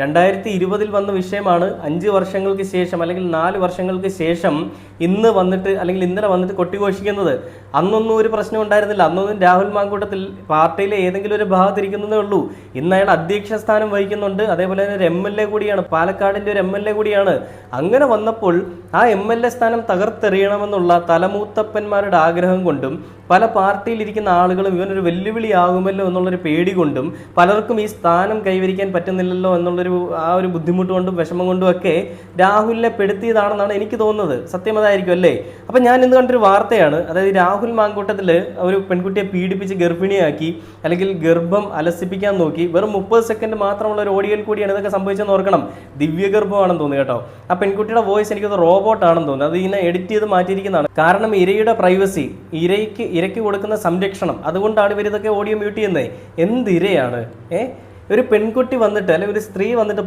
രണ്ടായിരത്തി ഇരുപതിൽ വന്ന വിഷയമാണ് അഞ്ച് വർഷങ്ങൾക്ക് ശേഷം അല്ലെങ്കിൽ നാല് വർഷങ്ങൾക്ക് ശേഷം ഇന്ന് വന്നിട്ട് അല്ലെങ്കിൽ ഇന്നലെ വന്നിട്ട് കൊട്ടിഘോഷിക്കുന്നത്. അന്നൊന്നും ഒരു പ്രശ്നം ഉണ്ടായിരുന്നില്ല. അന്നൊന്നും രാഹുൽ മാങ്കൂട്ടത്തിൽ പാർട്ടിയിലെ ഏതെങ്കിലും ഒരു ഭാഗത്തിരിക്കുന്നതേ ഉള്ളൂ. ഇന്ന് അയാൾ അധ്യക്ഷ സ്ഥാനം വഹിക്കുന്നുണ്ട്. അതേപോലെ തന്നെ ഒരു എം എൽ എ കൂടിയാണ്. പാലക്കാടിന്റെ ഒരു എം എൽ എ കൂടിയാണ്. അങ്ങനെ വന്നപ്പോൾ ആ എം എൽ എ സ്ഥാനം തകർത്തെറിയണമെന്നുള്ള തലമൂത്തപ്പന്മാരുടെ ആഗ്രഹം കൊണ്ടും പല പാർട്ടിയിലിരിക്കുന്ന ആളുകളും ഇവനൊരു വെല്ലുവിളിയാകുമല്ലോ എന്നുള്ളൊരു പേടി കൊണ്ടും പലർക്കും ഈ സ്ഥാനം കൈവരിക്കാൻ പറ്റുന്നില്ലല്ലോ എന്നുള്ളൊരു ആ ഒരു ബുദ്ധിമുട്ട് കൊണ്ടും വിഷമം കൊണ്ടും ഒക്കെ രാഹുലിനെ പെടുത്തിയതാണെന്നാണ് എനിക്ക് തോന്നുന്നത്. സത്യം അതായിരിക്കും അല്ലേ? അപ്പം ഞാൻ ഇന്ന് കണ്ടൊരു വാർത്തയാണ്. അതായത് രാഹുൽ മാങ്കൂട്ടത്തിൽ ഒരു പെൺകുട്ടിയെ പീഡിപ്പിച്ച് ഗർഭിണിയാക്കി അല്ലെങ്കിൽ ഗർഭം അലസിപ്പിക്കാൻ നോക്കി വെറും മുപ്പത് സെക്കൻഡ് മാത്രമുള്ള ഒരു ഓഡിയോയിൽ കൂടിയാണ് ഇതൊക്കെ സംഭവിച്ചെന്ന് ഓർക്കണം. ദിവ്യഗർഭമാണെന്ന് തോന്നുന്നു കേട്ടോ. ആ പെൺകുട്ടിയുടെ വോയിസ് എനിക്കത് റോബോട്ടാണെന്ന് തോന്നുന്നു. അത് ഇതിനെ എഡിറ്റ് ചെയ്ത് മാറ്റിയിരിക്കുന്നതാണ്. കാരണം ഇരയുടെ പ്രൈവസി ഇരയ്ക്ക് ഇരയ്ക്ക് കൊടുക്കുന്ന സംരക്ഷണം അതുകൊണ്ടാണ് ഇവർ ഇതൊക്കെ ഓഡിയോ മ്യൂട്ട് ചെയ്യുന്നത് എന്തിരയാണ് ഏഹ് ഒരു പെൺകുട്ടി വന്നിട്ട് അല്ലെങ്കിൽ ഒരു സ്ത്രീ വന്നിട്ട്